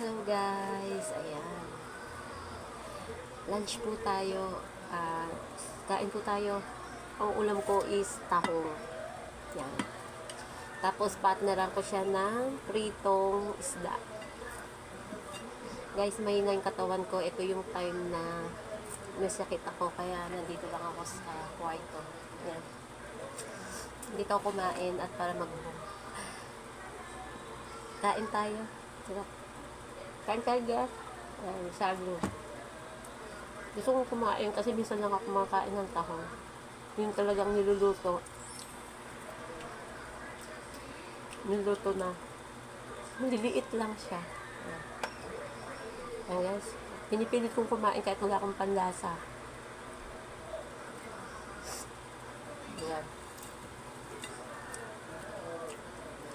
Hello guys, ayan. Lunch po tayo. Ah, kain po tayo. Ang ulam ko is tahong. Yan. Tapos partneran ko siya ng pritong isda. Guys, may na yung katawan ko. Ito yung time na nasakit ako kaya nandito lang ako sa kwarto. Yan. Dito ako kumain at para mag Kain tayo. Sarap. Kain tayo, guys. Ayan, sabi. Gusto kong kumain kasi minsan lang ako kumakain ng tahong. Yung talagang niluluto. Niluluto na. Maliliit lang siya. Ayan, guys. Pinipilit kong kumain kahit wala akong panlasa. Ayan.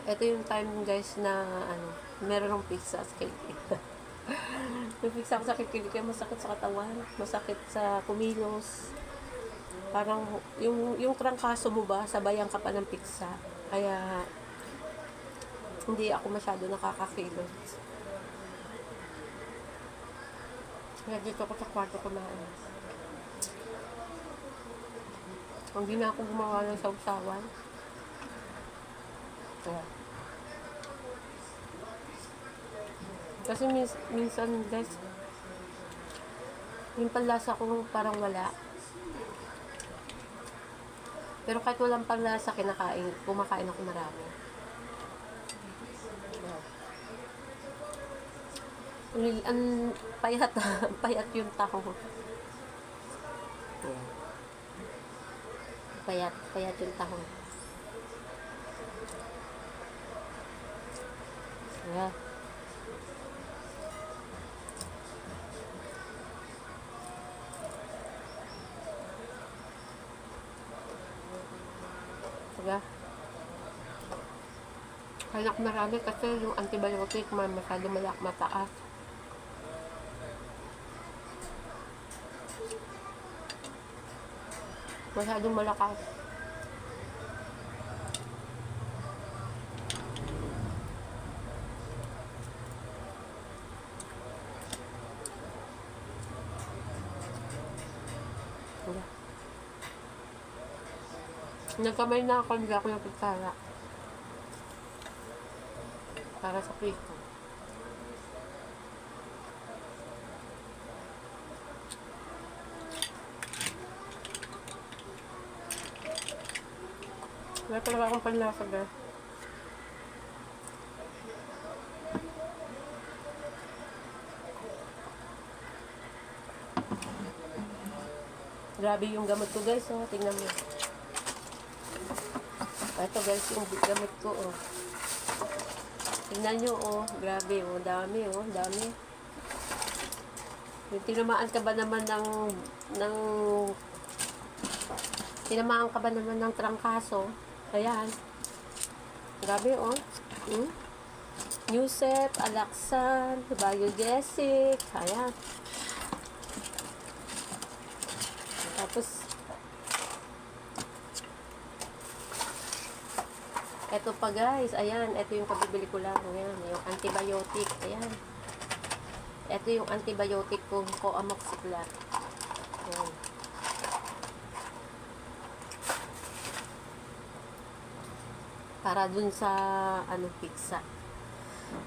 Ito yung time guys na ano, meron ng pizza sa kilikili. yung pizza ko sa kilikili kaya masakit sa katawan, masakit sa kumilos. Parang yung yung trangkaso mo ba, sabayan ka pa ng pizza. Kaya hindi ako masyado nakakakilos. Kaya dito ako sa kwarto kumain. Hindi na ako gumawa ng sausawan. Ayan. Kasi mins- minsan guys, yung panlasa ko parang wala. Pero kahit walang panlasa, kinakain, kumakain ako marami. Ang, payat, payat yung. Ayan. Payat, payat yung taho. Ayan. Diba? Anak marami kasi yung antibiotic ma masyado malak mataas. Masyadong malakas. Diba? Nagkamay na ako, hindi ako kutsara. Para sa prito. Wala talaga akong panlasa, guys. Grabe yung gamot ko, guys. Oh. Tingnan mo. Ito, guys, yung gamot ko, oh. Tingnan nyo, oh. Grabe, oh. Dami, oh. Dami. Tinamaan ka ba naman ng, ng, tinamaan ka ba naman ng trangkaso? Ayan. Grabe, oh. Hmm? Newsep, Alaxan, Biogesic, ayan. Tapos, eto pa guys, ayan, eto yung kabibili ko lang, ayan, yung antibiotic, ayan. Eto yung antibiotic ko, ko amoxicillin. Ayan. Para dun sa, ano, pizza.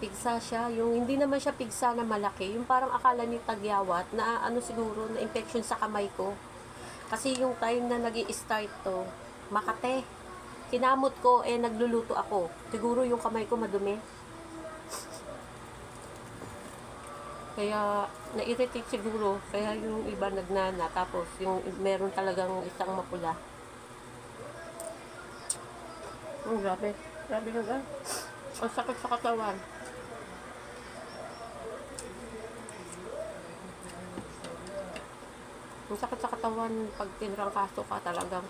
Pigsa siya, yung hindi naman siya pigsa na malaki, yung parang akala ni tagyawat na ano siguro, na infection sa kamay ko. Kasi yung time na nag start to, Makate. Kinamot ko, eh, nagluluto ako. Siguro yung kamay ko madumi. Kaya, na-irritate siguro. Kaya yung iba nagnana. Tapos, yung meron talagang isang mapula. Ang grabe. Grabe na ga. Ang sakit sa katawan. Ang sakit sa katawan pag tinrang kaso ka talagang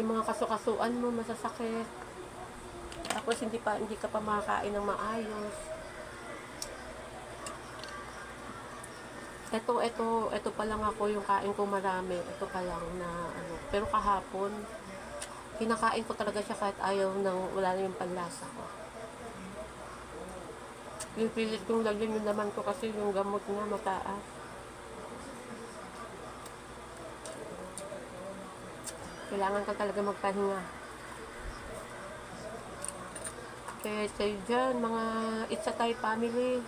yung mga kasukasuan mo masasakit. Tapos hindi pa hindi ka pa makakain ng maayos. Ito, ito, ito pa lang ako yung kain ko marami. Ito pa lang na ano. Pero kahapon, kinakain ko talaga siya kahit ayaw ng wala na yung panlasa ko. Pipilit kong lagyan yung laman ko kasi yung gamot nga mataas. Kailangan ka talaga magpahinga. Kaya tayo dyan, mga it's a Thai family.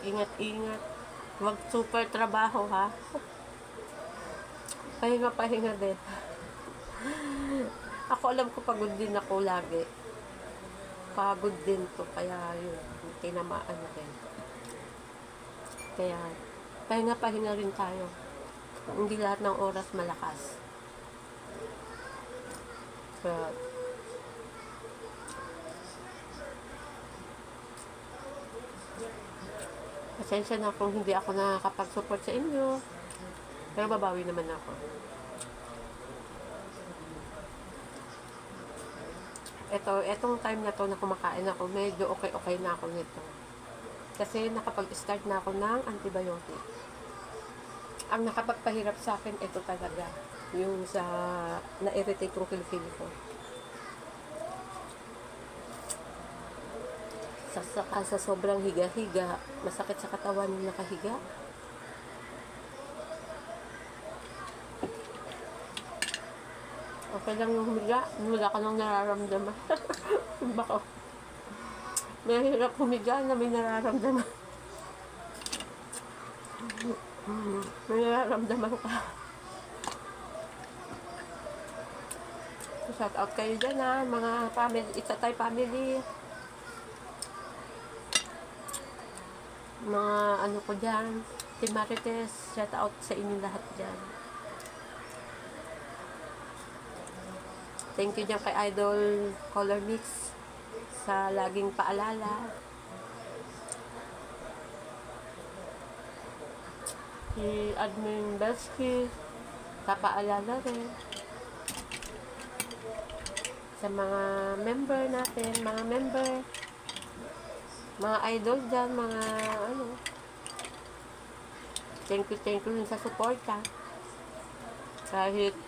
Ingat-ingat. Huwag super trabaho, ha? Pahinga-pahinga din. ako alam ko pagod din ako lagi. Pagod din to, kaya yun, tinamaan din. Kaya, pahinga-pahinga rin tayo. Hindi lahat ng oras malakas. Kaya, Pasensya na kung hindi ako nakakapag-support sa inyo. Pero babawi naman ako. Ito, etong time na to na kumakain ako, medyo okay-okay na ako nito. Kasi nakapag-start na ako ng antibiotic. Ang nakapagpahirap sa akin, ito talaga. Yung sa na-irritate yung kilikili ko. sa, sa, sa sobrang higa-higa, masakit sa katawan yung nakahiga. Okay lang yung humiga, wala ka nang nararamdaman. Baka mahirap humiga na may nararamdaman. may nararamdaman ka. Shout out kayo dyan ha, mga family, it's a Thai family. mga ano ko dyan, Team Marites, shout out sa inyo lahat dyan. Thank you dyan kay Idol Color Mix sa laging paalala. Si Admin Belsky, kapaalala rin. Sa mga member natin, mga member, mga idol dyan, mga ano. Thank you, thank you sa suporta. Kahit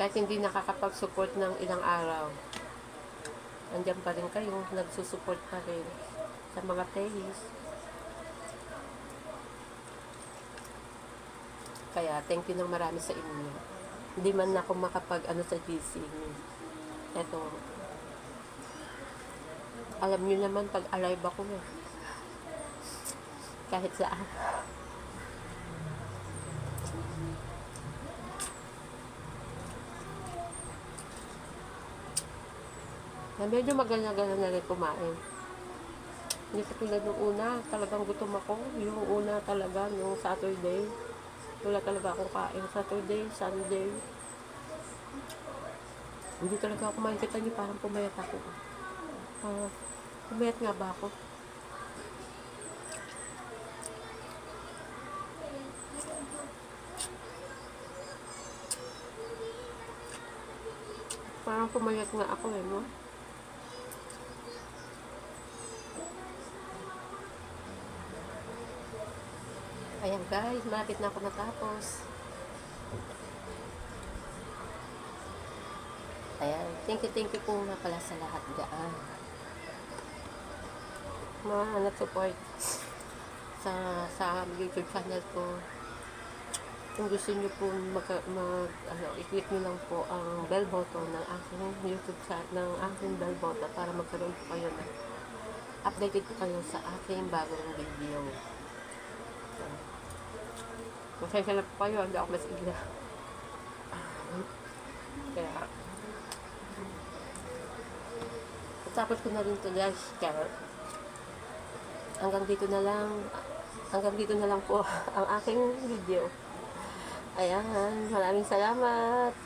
kahit hindi nakakapag-support ng ilang araw. Andiyan pa rin kayo, nagsusupport pa rin sa mga playlist. Kaya thank you ng marami sa inyo. Hindi man ako makapag ano sa GC. Eto, alam niyo naman pag alive ako. Kahit saan. Na medyo magana-gana na rin kumain. Hindi sa tulad nung una, talagang gutom ako. Yung una talaga, yung Saturday. Wala talaga akong kain. Saturday, Sunday. Hindi talaga ako kumain. Kita niyo parang pumayat ako. Ah, pumayat nga ba ako? Parang pumayat nga ako eh, no? Ayan guys, malapit na ako natapos. Ayan, thank you, thank you po nga pala sa lahat dyan. Mga nag-support sa, sa YouTube channel ko. Kung gusto niyo po mag, mag ano, i-click niyo lang po ang bell button ng aking YouTube channel, ng aking bell button para magkaroon po kayo ng updated po kayo sa aking bagong video. Pasensya na po kayo, hindi ako masigla. Kaya, tapos ko na rin to guys, kaya, hanggang dito na lang, hanggang dito na lang po ang aking video. Ayan, maraming salamat.